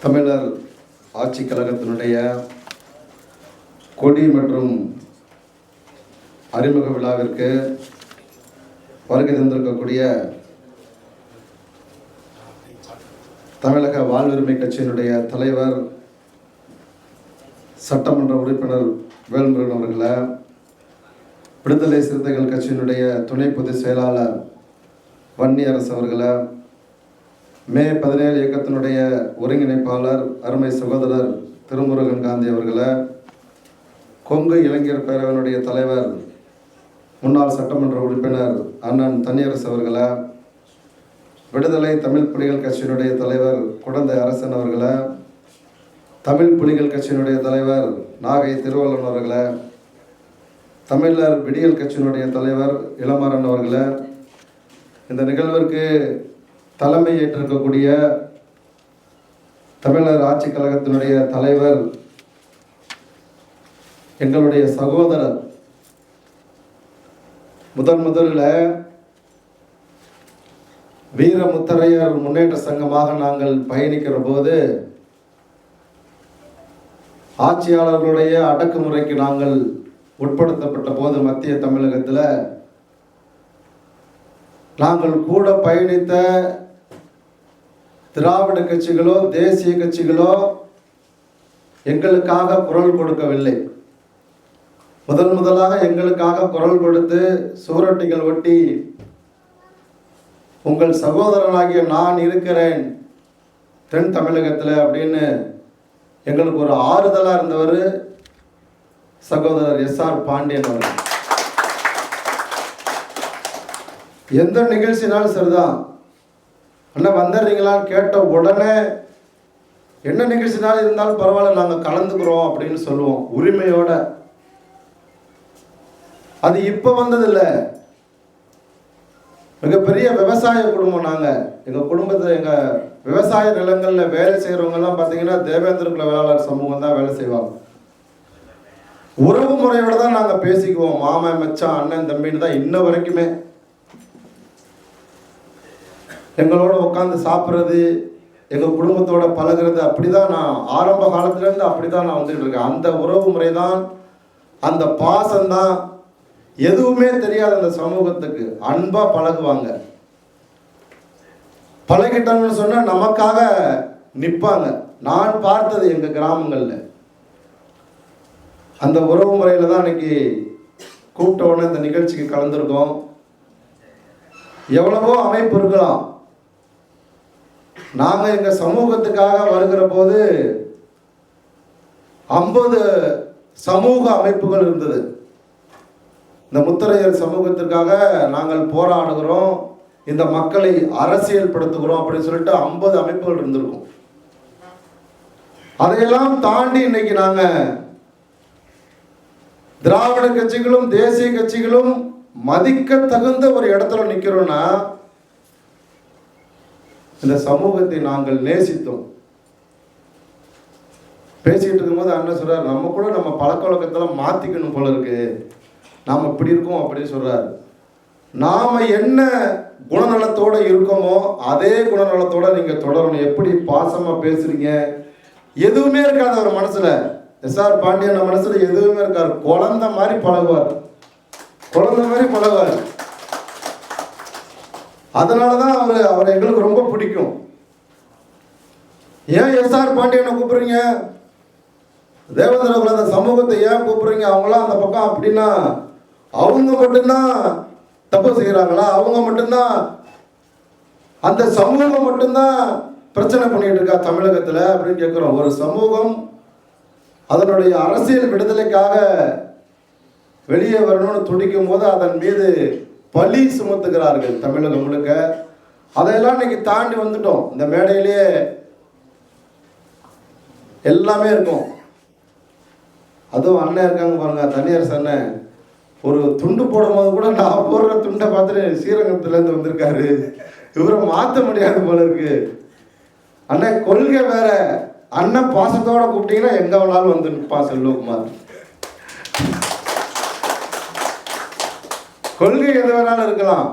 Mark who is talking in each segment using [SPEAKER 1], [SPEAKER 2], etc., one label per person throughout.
[SPEAKER 1] தமிழர் ஆட்சி கழகத்தினுடைய கொடி மற்றும் அறிமுக விழாவிற்கு வருகை தந்திருக்கக்கூடிய தமிழக வாழ்வுரிமை கட்சியினுடைய தலைவர் சட்டமன்ற உறுப்பினர் வேல்முருகன் அவர்களை விடுதலை சிறுத்தைகள் கட்சியினுடைய துணை பொதுச் செயலாளர் வன்னி அரசு அவர்களை மே பதினேழு இயக்கத்தினுடைய ஒருங்கிணைப்பாளர் அருமை சகோதரர் திருமுருகன் காந்தி அவர்களை கொங்கு இளைஞர் பேரவையினுடைய தலைவர் முன்னாள் சட்டமன்ற உறுப்பினர் அண்ணன் தனியரசு அவர்களை விடுதலை தமிழ் புலிகள் கட்சியினுடைய தலைவர் குடந்தை அரசன் அவர்களை தமிழ் புலிகள் கட்சியினுடைய தலைவர் நாகை திருவள்ளன் அவர்களை தமிழர் விடியல் கட்சியினுடைய தலைவர் இளமரன் அவர்களை இந்த நிகழ்விற்கு தலைமை ஏற்றிருக்கக்கூடிய தமிழர் ஆட்சி கழகத்தினுடைய தலைவர் எங்களுடைய சகோதரர். முதன் முதலில் வீரமுத்தரையர் முன்னேற்ற சங்கமாக நாங்கள் பயணிக்கிற போது ஆட்சியாளர்களுடைய அடக்குமுறைக்கு நாங்கள் உட்படுத்தப்பட்ட போது மத்திய தமிழகத்தில் நாங்கள் கூட பயணித்த திராவிட கட்சிகளோ தேசிய கட்சிகளோ எங்களுக்காக குரல் கொடுக்கவில்லை. முதல் முதலாக எங்களுக்காக குரல் கொடுத்து சுவரொட்டிகள் ஒட்டி உங்கள் சகோதரனாகிய நான் இருக்கிறேன் தென் தமிழகத்தில் அப்படின்னு எங்களுக்கு ஒரு ஆறுதலாக இருந்தவர் சகோதரர் எஸ் ஆர் பாண்டியன் அவர்கள். எந்த நிகழ்ச்சினாலும் சரிதான். அண்ணா வந்துடுறீங்களான்னு கேட்ட உடனே என்ன நிகழ்ச்சினாலும் இருந்தாலும் பரவாயில்ல நாங்கள் கலந்துக்கிறோம் அப்படின்னு சொல்லுவோம் உரிமையோட. அது இப்போ வந்ததில்லை. மிகப்பெரிய விவசாய குடும்பம் நாங்கள் எங்கள் குடும்பத்தில் எங்கள் விவசாய நிலங்களில் வேலை செய்கிறவங்கெல்லாம் பார்த்தீங்கன்னா தேவேந்திர வேளாளர் சமூகம் தான் வேலை செய்வாங்க. உறவு முறையோட தான் நாங்கள் பேசிக்குவோம். மாமன் மச்சான் அண்ணன் தம்பின்னு தான் இன்ன வரைக்குமே. எங்களோட உட்காந்து சாப்பிட்றது எங்கள் குடும்பத்தோட பழகுறது அப்படி தான் நான் ஆரம்ப காலத்துலேருந்து அப்படி தான் நான் வந்துட்டு இருக்கேன். அந்த உறவு முறை தான் அந்த பாசம்தான் எதுவுமே தெரியாது அந்த சமூகத்துக்கு அன்பாக பழகுவாங்க. பழகிட்டாங்கன்னு சொன்னால் நமக்காக நிற்பாங்க நான் பார்த்தது எங்கள் கிராமங்களில். அந்த உறவு முறையில் தான் இன்னைக்கு கூப்பிட்ட உடனே இந்த நிகழ்ச்சிக்கு கலந்துருக்கோம். எவ்வளவோ அமைப்பு இருக்கலாம். நாங்கள் எங்கள் சமூகத்துக்காக வருகிற போது ஐம்பது சமூக அமைப்புகள் இருந்தது. இந்த முத்தரையர் சமூகத்திற்காக நாங்கள் போராடுகிறோம். இந்த மக்களை அரசியல் படுத்துகிறோம் அப்படின்னு சொல்லிட்டு ஐம்பது அமைப்புகள் இருந்திருக்கும். அதையெல்லாம் தாண்டி இன்னைக்கு நாங்கள் திராவிட கட்சிகளும் தேசிய கட்சிகளும் மதிக்க தகுந்த ஒரு இடத்துல நிற்கிறோம்னா இந்த சமூகத்தை நாங்கள் நேசித்தோம். பேசிக்கிட்டு இருக்கும்போது அண்ணன் சொல்றாரு நம்ம கூட நம்ம பழக்க வழக்கத்தெல்லாம் மாற்றிக்கணும் போல இருக்கு. நாம் இப்படி இருக்கோம் அப்படின்னு சொல்றாரு. நாம் என்ன குணநலத்தோட இருக்கோமோ அதே குணநலத்தோட நீங்கள் தொடரணும். எப்படி பாசமாக பேசுறீங்க? எதுவுமே இருக்காது அவர் மனசில். எஸ்ஆர் பாண்டியன் மனசில் எதுவுமே இருக்காது. குழந்த மாதிரி பழகுவார். குழந்த மாதிரி பழகுவார். அதனால தான் அவர் அவரை எங்களுக்கு ரொம்ப பிடிக்கும். ஏன் எஸ்ஆர் பாண்டியனை கூப்பிடுறீங்க? தேவேந்திர அந்த சமூகத்தை ஏன் கூப்பிடுறீங்க? அவங்களாம் அந்த பக்கம் அப்படின்னா அவங்க மட்டும்தான் தப்பு செய்கிறாங்களா அவங்க மட்டும்தான் அந்த சமூகம் மட்டும்தான் பிரச்சனை பண்ணிட்டு இருக்கா தமிழகத்தில் அப்படின்னு கேட்குறோம் ஒரு சமூகம் அதனுடைய அரசியல் விடுதலைக்காக வெளியே வரணும்னு துடிக்கும் போது அதன் மீது பழி சுமத்துகிறார்கள் தமிழகம் முழுக்க. அதையெல்லாம் இன்னைக்கு தாண்டி வந்துட்டோம். இந்த மேடையிலேயே எல்லாமே இருக்கும். அதுவும் அண்ணன் இருக்காங்க பாருங்க தனியார் அண்ணன். ஒரு துண்டு போடும் போது கூட நான் போடுற துண்டை பார்த்துட்டு ஸ்ரீரங்கத்துலேருந்து வந்திருக்காரு. இவரை மாற்ற முடியாது போல இருக்கு. அண்ணன் கொள்கை வேற. அண்ணன் பாசத்தோட கூப்பிட்டீங்கன்னா எங்க வேணாலும் வந்து நிற்பா செல்வகுமார். கொள்கை எது வேணாலும் இருக்கலாம்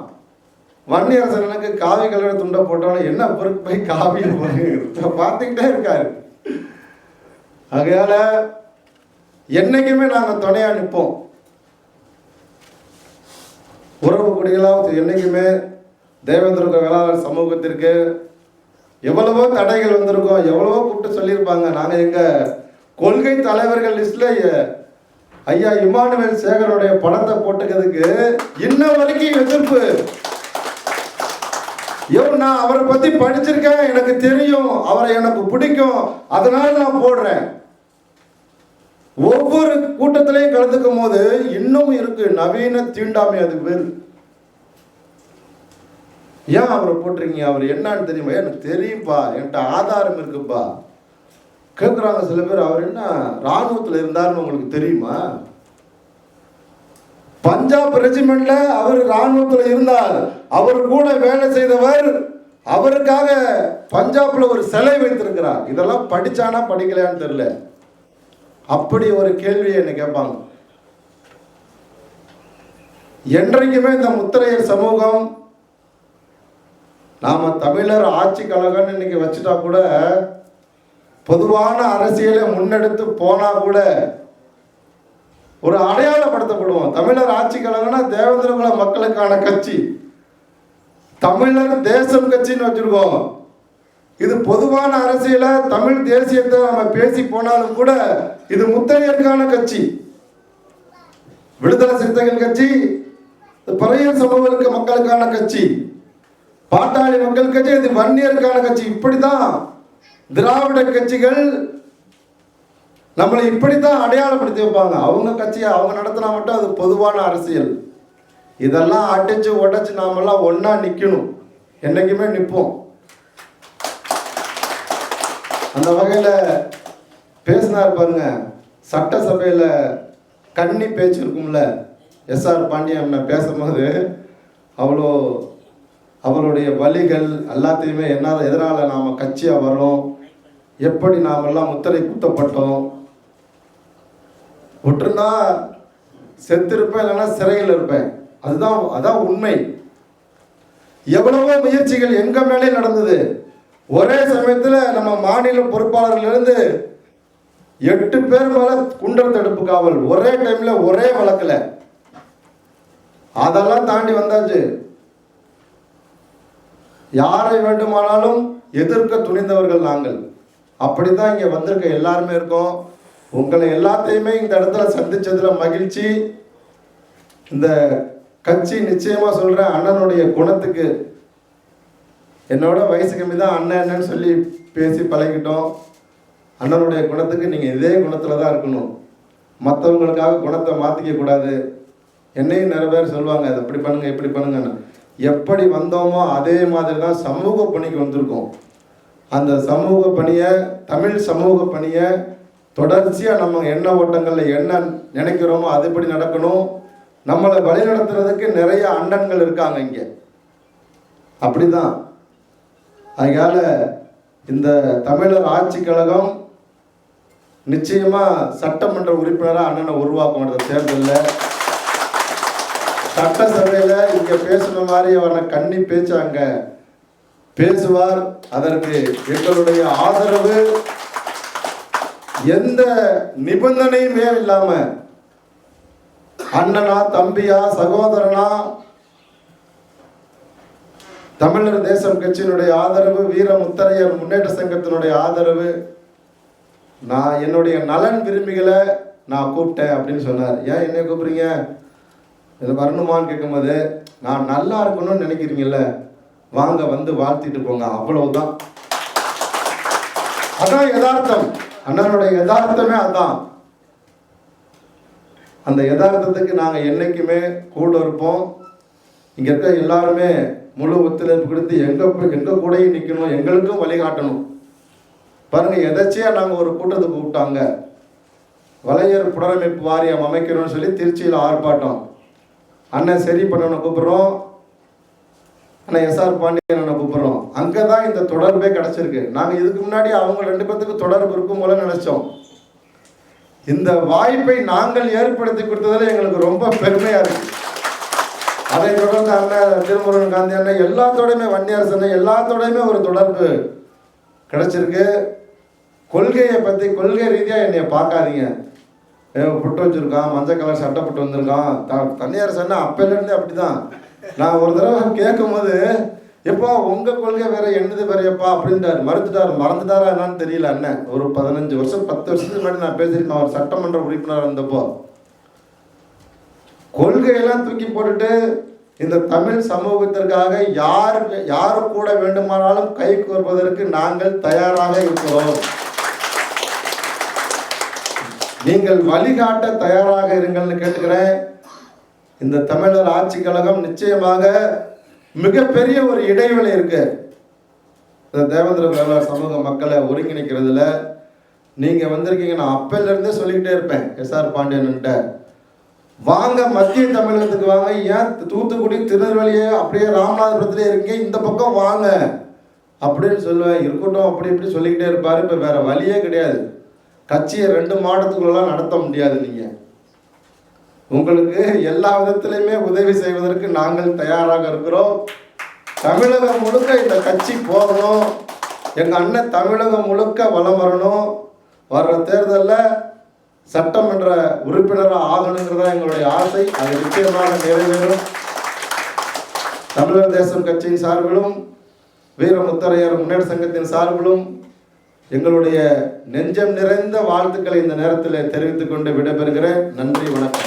[SPEAKER 1] வன்னியரசனுக்கு காவி கலர் துண்டை போட்டாலும் என்ன பொறுப்பை போய் பார்த்துக்கிட்டே இருக்காரு. ஆகையால என்னைக்குமே நாங்கள் துணையா நிற்போம். உறவு குடிகளாக என்னைக்குமே தேவேந்திர வேளாளர் சமூகத்திற்கு எவ்வளவோ தடைகள் வந்திருக்கோம் எவ்வளவோ கூப்பிட்டு சொல்லியிருப்பாங்க. நாங்கள் எங்கள் கொள்கை தலைவர்கள் லிஸ்ட்ல ஐயா இமானுவேல் சேகருடைய படத்தை போட்டுக்கிறதுக்கு இன்ன வரைக்கும் எதிர்ப்பு. ஐயோ நான் அவரை பத்தி படிச்சிருக்கேன் எனக்கு தெரியும் அவரை எனக்கு பிடிக்கும் அதனால நான் போடுறேன். ஒவ்வொரு கூட்டத்திலையும் கலந்துக்கும் போது இன்னும் இருக்கு நவீன தீண்டாமை அது பேர் ஏன் அவரை போட்டிருக்கீங்க? அவர் என்னன்னு தெரியுமா? எனக்கு தெரியும்ப்பா என்கிட்ட ஆதாரம் இருக்குப்பா கேட்குறாங்க சில பேர். அவர் என்ன ராணுவத்தில் இருந்தார்னு உங்களுக்கு தெரியுமா? பஞ்சாப் ரெஜிமெண்ட்ல அவர் ராணுவத்தில் இருந்தார். அவர் கூட வேலை செய்தவர் அவருக்காக பஞ்சாப்ல ஒரு சிலை வைத்திருக்கிறார். இதெல்லாம் படிச்சானா படிக்கலையான்னு தெரியல. அப்படி ஒரு கேள்வியை என்ன கேட்பாங்க. என்றைக்குமே இந்த முத்திரையர் சமூகம் நாம தமிழர் ஆட்சி கழகம்னு இன்னைக்கு வச்சுட்டா கூட பொதுவான அரசியலை முன்னெடுத்து போனா கூட ஒரு அடையாளப்படுத்தப்படுவோம். தமிழர் ஆட்சி கழகம்னா தேவேந்திரகுல மக்களுக்கான கட்சி. தமிழர் தேசம் கட்சின்னு வச்சிருக்கோம். இது பொதுவான அரசியல தமிழ் தேசியத்தை நம்ம பேசி போனாலும் கூட இது முத்தரையருக்கான கட்சி. விடுதலை சிறுத்தைகள் கட்சி பறையர் சமூகங்களுக்கு மக்களுக்கான கட்சி. பாட்டாளி மக்கள் கட்சி இது வன்னியருக்கான கட்சி. இப்படிதான் திராவிட கட்சிகள் நம்மளை இப்படித்தான் அடையாளப்படுத்தி வைப்பாங்க. அவங்க கட்சியை அவங்க நடத்தினா மட்டும் அது பொதுவான அரசியல். இதெல்லாம் அடிச்சு உடைச்சு நாமெல்லாம் ஒன்றா நிற்கணும் என்னைக்குமே நிற்போம் அந்த வகையில் பேசினார் பாருங்க. சட்டசபையில் கன்னி பேச்சு இருக்கும்ல. எஸ்ஆர் பாண்டியன் பேசும்போது அவ்வளோ அவருடைய வழிகள் எல்லாத்தையுமே என்ன எதனால் நாம் கட்சியாக வரோம் எப்படி நாமெல்லாம் முத்திரை குத்தப்பட்டோம்? ஒற்றுனா செத்திருப்பேன் இல்லைன்னா சிறையில் இருப்பேன். அதுதான் அதான் உண்மை. எவ்வளவோ முயற்சிகள் எங்க மேலே நடந்தது. ஒரே சமயத்தில் நம்ம மாநில பொறுப்பாளர்களிருந்து எட்டு பேர் மேல குண்டர் தடுப்பு காவல். ஒரே டைம்ல ஒரே வழக்கில். அதெல்லாம் தாண்டி வந்தாச்சு. யாரை வேண்டுமானாலும் எதிர்க்க துணிந்தவர்கள் நாங்கள். அப்படித்தான் இங்க வந்திருக்க எல்லாருமே இருக்கோம். உங்களை எல்லாத்தையுமே இந்த இடத்துல சந்திச்சதுல மகிழ்ச்சி. இந்த கட்சி நிச்சயமா சொல்கிறேன் அண்ணனுடைய குணத்துக்கு. என்னோட வயசு கம்மி தான் அண்ணன் அண்ணன்னு சொல்லி பேசி பழகிட்டோம். அண்ணனுடைய குணத்துக்கு நீங்கள் இதே குணத்தில் தான் இருக்கணும். மற்றவங்களுக்காக குணத்தை மாற்றிக்க கூடாது. என்னையும் நிறைய பேர் சொல்லுவாங்க அதை அப்படி பண்ணுங்க இப்படி பண்ணுங்கன்னு. எப்படி வந்தோமோ அதே மாதிரி தான் சமூக பணிக்கு வந்திருக்கோம். அந்த சமூக பணியை தமிழ் சமூக பணியை தொடர்ச்சியாக நம்ம எண்ண ஓட்டங்களில் என்ன நினைக்கிறோமோ அதுபடி நடக்கணும். நம்மளை வழிநடத்துறதுக்கு நிறைய அண்ணன்கள் இருக்காங்க இங்கே. அப்படிதான். அதனால் இந்த தமிழர் ஆட்சி கழகம் நிச்சயமாக சட்டமன்ற உறுப்பினராக அண்ணனை உருவாக்க மாட்டேன் தேர்தலில் சட்டசபையில் இங்கே பேசுன மாதிரி அவனை கண்ணி பேச்சாங்க. பேசுவார். அதற்கு எங்களுடைய ஆதரவு எந்த நிபந்தனையுமே இல்லாம அண்ணனா தம்பியா சகோதரனா தமிழர் தேசம் கட்சியினுடைய ஆதரவு வீர முத்தரையர் முன்னேற்ற சங்கத்தினுடைய ஆதரவு நான் என்னுடைய நலன் விரும்பிகளை நான் கூப்பிட்டேன் அப்படின்னு சொன்னார். ஏன் என்ன கூப்பிடுறீங்க? இது வரணுமான்னு கேட்கும்போது நான் நல்லா இருக்கணும்னு நினைக்கிறீங்கல்ல? வாங்க வந்து வாழ்த்திட்டு போங்க. அவ்வளவுதான். அதான் யதார்த்தம். அண்ணனுடைய யதார்த்தமே அதான். அந்த யதார்த்தத்துக்கு நாங்கள் என்னைக்குமே கூட இருப்போம். இங்கே இருக்க எல்லாருமே முழு ஒத்துழைப்பு கொடுத்து எங்கள் எங்கள் கூடயும் நிற்கணும் எங்களுக்கும் வழிகாட்டணும். பாருங்க எதாச்சியாக நாங்கள் ஒரு கூட்டத்துக்கு கூப்பிட்டாங்க. வலையர் புனரமைப்பு வாரியம் அமைக்கணும்னு சொல்லி திருச்சியில் ஆர்ப்பாட்டம். அண்ணன் சரி பண்ணணும் கூப்பிட்றோம். ஆனால் எஸ்ஆர் பாண்டியன் அண்ணன் கூப்பிட்றோம். அங்கே தான் இந்த தொடர்பே கிடச்சிருக்கு. நாங்கள் இதுக்கு முன்னாடி அவங்க ரெண்டு பேர்த்துக்கு தொடர்பு இருக்கும் போல நினச்சோம். இந்த வாய்ப்பை நாங்கள் ஏற்படுத்தி கொடுத்ததில் எங்களுக்கு ரொம்ப பெருமையாக இருக்கு. அதை தொடர்ந்து அண்ணன் திருமுருகன் காந்தி அண்ணன் எல்லாத்தோடையுமே வன்னியரசு அண்ணன் எல்லாத்தோடையுமே ஒரு தொடர்பு கிடச்சிருக்கு. கொள்கையை பற்றி கொள்கை ரீதியாக என்னை பார்க்காதீங்க. புட்டு வச்சுருக்கான் மஞ்சள் கலர் சட்டை போட்டு வந்திருக்கான். த தனியார் சொன்ன அப்போலேருந்தே அப்படி தான் நான் ஒரு தடவை கேட்கும் போது எப்பா உங்கள் கொள்கை வேற என்னது வேற எப்பா அப்படின்ட்டாரு. மறுத்துட்டாரு. மறந்துட்டாரா என்னன்னு தெரியல அண்ணன் ஒரு பதினஞ்சு வருஷம் பத்து வருஷத்துக்கு முன்னாடி நான் பேசியிருக்கேன் அவர் சட்டமன்ற உறுப்பினர் இருந்தப்போ. கொள்கையெல்லாம் தூக்கி போட்டுட்டு இந்த தமிழ் சமூகத்திற்காக யார் யார் கூட வேண்டுமானாலும் கை கோர்ப்பதற்கு நாங்கள் தயாராக இருக்கிறோம். நீங்கள் வழிகாட்ட தயாராக இருங்கள்னு கேட்டுக்கிறேன். இந்த தமிழர் ஆட்சி கழகம் நிச்சயமாக மிகப்பெரிய ஒரு இடைவெளி இருக்கு. இந்த தேவேந்திர வேளாண் சமூக மக்களை ஒருங்கிணைக்கிறதுல நீங்க வந்திருக்கீங்க நான் அப்பையில இருந்தே சொல்லிக்கிட்டே இருப்பேன் எஸ்ஆர் பாண்டியன்ட்ட வாங்க மத்திய தமிழகத்துக்கு வாங்க. ஏன் தூத்துக்குடி திருநெல்வேலியே அப்படியே ராமநாதபுரத்துலேயே இருக்கீங்க? இந்த பக்கம் வாங்க. அப்படின்னு சொல்லுவேன். இருக்கட்டும் அப்படி இப்படி சொல்லிக்கிட்டே இருப்பாரு. இப்போ வேற வழியே கிடையாது. கட்சியை ரெண்டு மாடத்துக்குள்ளெல்லாம் நடத்த முடியாது நீங்கள் உங்களுக்கு எல்லா விதத்திலையுமே உதவி செய்வதற்கு நாங்கள் தயாராக இருக்கிறோம். தமிழகம் முழுக்க இந்த கட்சி போகணும். எங்கள் அண்ணன் தமிழகம் முழுக்க வலம் வரணும். வர்ற தேர்தலில் சட்டமன்ற உறுப்பினராக ஆகணுங்கிறதா எங்களுடைய ஆசை. அது நிச்சயமாக நிறைவேறும். தமிழர் தேசம் கட்சியின் சார்பிலும் வீரமுத்தரையர் முன்னேற்ற சங்கத்தின் சார்பிலும் எங்களுடைய நெஞ்சம் நிறைந்த வாழ்த்துக்களை இந்த நேரத்தில் தெரிவித்துக் கொண்டு விடைபெறுகிறேன். நன்றி வணக்கம்.